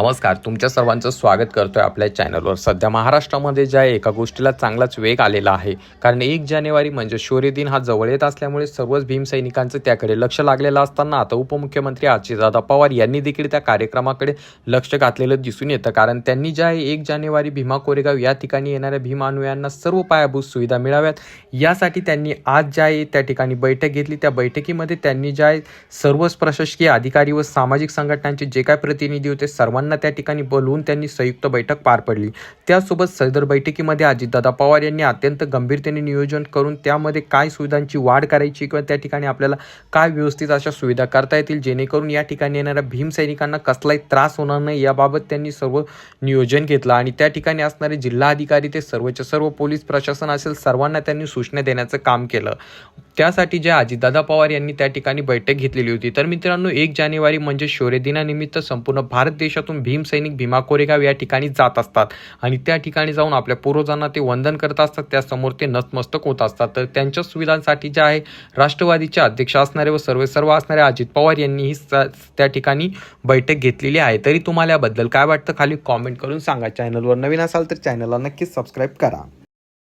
नमस्कार तुमच्या सर्वांचं स्वागत करतोय आपल्या चॅनलवर. सध्या महाराष्ट्रामध्ये ज्या एका गोष्टीला चांगलाच वेग आलेला आहे कारण एक जानेवारी म्हणजे शौर्य दिन हा जवळ येत असल्यामुळे सर्वच भीमसैनिकांचं त्याकडे लक्ष लागलेलं असताना आता उपमुख्यमंत्री अजितदादा पवार यांनी देखील त्या कार्यक्रमाकडे लक्ष घातलेलं दिसून येतं. कारण त्यांनी ज्या आहे एक जानेवारी भीमा कोरेगाव या ठिकाणी येणाऱ्या भीमानुयांना सर्व पायाभूत सुविधा मिळाव्यात यासाठी त्यांनी आज ज्या आहे त्या ठिकाणी बैठक घेतली. त्या बैठकीमध्ये त्यांनी ज्या आहे सर्वच प्रशासकीय अधिकारी व सामाजिक संघटनांचे जे काय प्रतिनिधी होते सर्वांना त्या ठिकाणी बोलवून त्यांनी संयुक्त बैठक पार पडली. त्यासोबत सदर बैठकीमध्ये अजितदादा पवार यांनी अत्यंत गंभीरतेने नियोजन करून त्यामध्ये काय सुविधांची वाढ करायची किंवा त्या ठिकाणी आपल्याला काय व्यवस्थित अशा सुविधा करता येतील जेणेकरून या ठिकाणी येणाऱ्या भीमसैनिकांना कसलाही त्रास होणार नाही याबाबत त्यांनी सर्व नियोजन घेतलं. आणि त्या ठिकाणी असणारे जिल्हाधिकारी ते सर्वच्या सर्व पोलीस प्रशासन असेल सर्वांना त्यांनी सूचना देण्याचं काम केलं. त्यासाठी जे अजितदादा पवार यांनी त्या ठिकाणी बैठक घेतलेली होती तर मित्रांनो एक जानेवारी म्हणजे शौर्य दिनानिमित्त संपूर्ण भारत देशातून भीम सैनिक भीमा कोरेगाव या ठिकाणी जात असतात. आणि त्या ठिकाणी जाऊन आपल्या पूर्वजांना ते वंदन करत असतात त्यासमोर ते नतमस्तक होत असतात. तर त्यांच्या सुविधांसाठी जे आहे राष्ट्रवादीचे अध्यक्ष असणारे व सर्व सर्व असणारे अजित पवार यांनी ही स- त्या ठिकाणी बैठक घेतलेली आहे. तरी तुम्हाला याबद्दल काय वाटतं खाली कॉमेंट करून सांगा. चॅनलवर नवीन असाल तर चॅनलला नक्कीच सबस्क्राईब करा.